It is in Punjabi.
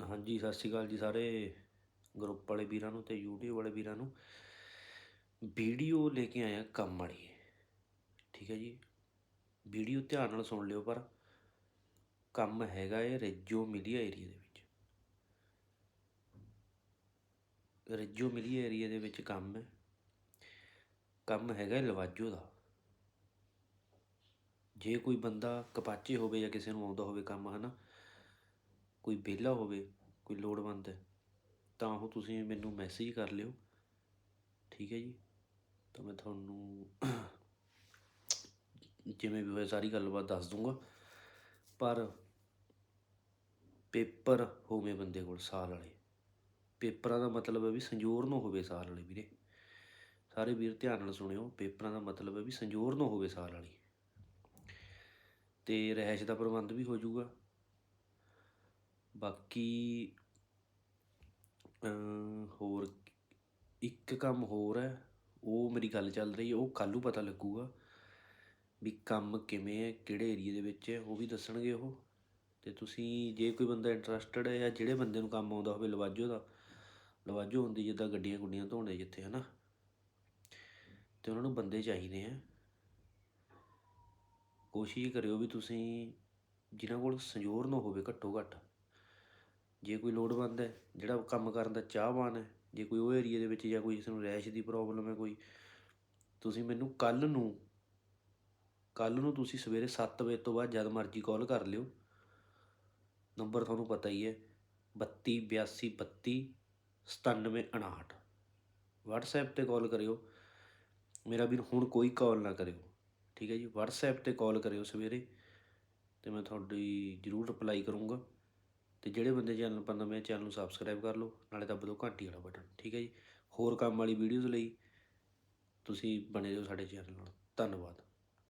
ਹਾਂਜੀ, ਸਤਿ ਸ਼੍ਰੀ ਅਕਾਲ ਜੀ ਸਾਰੇ ਗਰੁੱਪ ਵਾਲੇ ਵੀਰਾਂ ਨੂੰ ਤੇ YouTube ਵਾਲੇ ਵੀਰਾਂ ਨੂੰ। ਵੀਡੀਓ ਲੈ ਕੇ ਆਇਆ ਕੰਮ ਵਾਲੀ ਠੀਕ ਹੈ ਜੀ? ਵੀਡੀਓ ਧਿਆਨ ਨਾਲ ਸੁਣ ਲਿਓ ਪਰ ਕੰਮ ਹੈਗਾ ਇਹ ਰੇਜੋ ਮਿਲੀਆ ਏਰੀਆ ਦੇ ਵਿੱਚ। ਰੇਜੋ ਮਿਲੀਆ ਏਰੀਆ ਦੇ ਵਿੱਚ ਕੰਮ ਹੈ। ਕੰਮ ਹੈਗਾ ਲਵਾਜੋ ਦਾ। ਜੇ ਕੋਈ ਬੰਦਾ ਕਪਾਚੇ ਹੋਵੇ ਜਾਂ ਕਿਸੇ ਨੂੰ ਆਉਂਦਾ ਹੋਵੇ ਕੰਮ, ਹਨਾ? ਕੋਈ ਵਿਹਲਾ ਹੋਵੇ, ਕੋਈ ਲੋੜਵੰਦ ਤਾਂ ਉਹ ਤੁਸੀਂ ਮੈਨੂੰ ਮੈਸੇਜ ਕਰ ਲਿਓ। ਠੀਕ ਹੈ ਜੀ? ਤਾਂ ਮੈਂ ਤੁਹਾਨੂੰ ਜਿਵੇਂ ਵੀ ਹੋਵੇ ਸਾਰੀ ਗੱਲਬਾਤ ਦੱਸ ਦੂੰਗਾ। ਪਰ ਪੇਪਰ ਹੋਵੇ ਬੰਦੇ ਕੋਲ ਸਾਲ ਵਾਲੇ। ਪੇਪਰਾਂ ਦਾ ਮਤਲਬ ਹੈ ਵੀ ਸੰਜੋਰ ਨਾ ਹੋਵੇ ਸਾਲ ਵਾਲੇ ਵੀਰੇ। ਸਾਰੇ ਵੀਰ ਧਿਆਨ ਨਾਲ ਸੁਣਿਓ, ਪੇਪਰਾਂ ਦਾ ਮਤਲਬ ਹੈ ਵੀ ਸੰਜੋਰ ਨਾ ਹੋਵੇ ਸਾਲ ਵਾਲੀ। ਤੇ ਰਹਿਸ਼ ਦਾ ਪ੍ਰਬੰਧ ਵੀ ਹੋ ਜਾਊਗਾ। ਬਾਕੀ ਹੋਰ ਇੱਕ ਕੰਮ ਹੋਰ ਹੈ, ਉਹ ਮੇਰੀ ਗੱਲ ਚੱਲ ਰਹੀ ਹੈ, ਉਹ ਕੱਲ੍ਹ ਨੂੰ ਪਤਾ ਲੱਗੂਗਾ ਵੀ ਕੰਮ ਕਿਵੇਂ ਹੈ, ਕਿਹੜੇ ਏਰੀਏ ਦੇ ਵਿੱਚ ਹੈ, ਉਹ ਵੀ ਦੱਸਣਗੇ ਉਹ। ਅਤੇ ਤੁਸੀਂ, ਜੇ ਕੋਈ ਬੰਦਾ ਇੰਟਰਸਟਡ ਹੈ ਜਾਂ ਜਿਹੜੇ ਬੰਦੇ ਨੂੰ ਕੰਮ ਆਉਂਦਾ ਹੋਵੇ ਲਵਾਜੋ ਦਾ, ਲਵਾਜੋ ਹੁੰਦੀ ਜਿੱਦਾਂ ਗੱਡੀਆਂ ਗੁੱਡੀਆਂ ਧੋਣੇ ਜਿੱਥੇ ਹੈ ਨਾ ਤੇ ਉਹਨਾਂ ਨੂੰ ਬੰਦੇ ਚਾਹੀਦੇ ਆ ਕੋਸ਼ਿਸ਼ ਕਰਿਓ ਵੀ ਤੁਸੀਂ ਜਿਨ੍ਹਾਂ ਕੋਲ ਸੰਜੋਰ ਨਾ ਹੋਵੇ ਘੱਟੋ ਘੱਟ। ਜੇ ਕੋਈ ਲੋੜਵੰਦ ਹੈ, ਜਿਹੜਾ ਕੰਮ ਕਰਨ ਦਾ ਚਾਹਵਾਨ ਹੈ, ਜੇ ਕੋਈ ਉਹ ਏਰੀਆ ਦੇ ਵਿੱਚ ਜਾਂ ਕੋਈ ਕਿਸੇ ਨੂੰ ਰੈਸ਼ ਦੀ ਪ੍ਰੋਬਲਮ ਹੈ ਕੋਈ, ਤੁਸੀਂ ਮੈਨੂੰ ਕੱਲ ਨੂੰ ਕੱਲ ਨੂੰ ਤੁਸੀਂ ਸਵੇਰੇ 7 ਵਜੇ ਤੋਂ ਬਾਅਦ ਜਦ ਮਰਜ਼ੀ ਕਾਲ ਕਰ ਲਿਓ। ਨੰਬਰ ਤੁਹਾਨੂੰ ਪਤਾ ਹੀ ਹੈ 32 82 32 97 59 WhatsApp ਤੇ ਕਾਲ ਕਰਿਓ। ਮੇਰਾ ਵੀਰ ਹੁਣ ਕੋਈ ਕਾਲ ਨਾ ਕਰਿਓ। ਠੀਕ ਹੈ ਜੀ? WhatsApp ਤੇ ਕਾਲ ਕਰਿਓ ਸਵੇਰੇ, ਤੇ ਮੈਂ ਤੁਹਾਡੀ ਜ਼ਰੂਰ ਰਿਪਲਾਈ ਕਰੂੰਗਾ। ਤੇ ਜਿਹੜੇ ਬੰਦੇ ਚੈਨਲ ਪਰ ਨਵੇਂ ਚੈਨਲ ਨੂੰ ਸਬਸਕ੍ਰਾਈਬ ਕਰ ਲਓ, ਨਾਲੇ ਦੱਬ ਦਿਓ ਘੰਟੀ ਵਾਲਾ ਬਟਨ, ਠੀਕ ਹੈ ਜੀ? ਹੋਰ ਕੰਮ ਵਾਲੀ ਵੀਡੀਓਜ਼ ਲਈ ਤੁਸੀਂ ਬਣੇ ਰਹੋ ਸਾਡੇ ਚੈਨਲ ਨਾਲ। ਧੰਨਵਾਦ।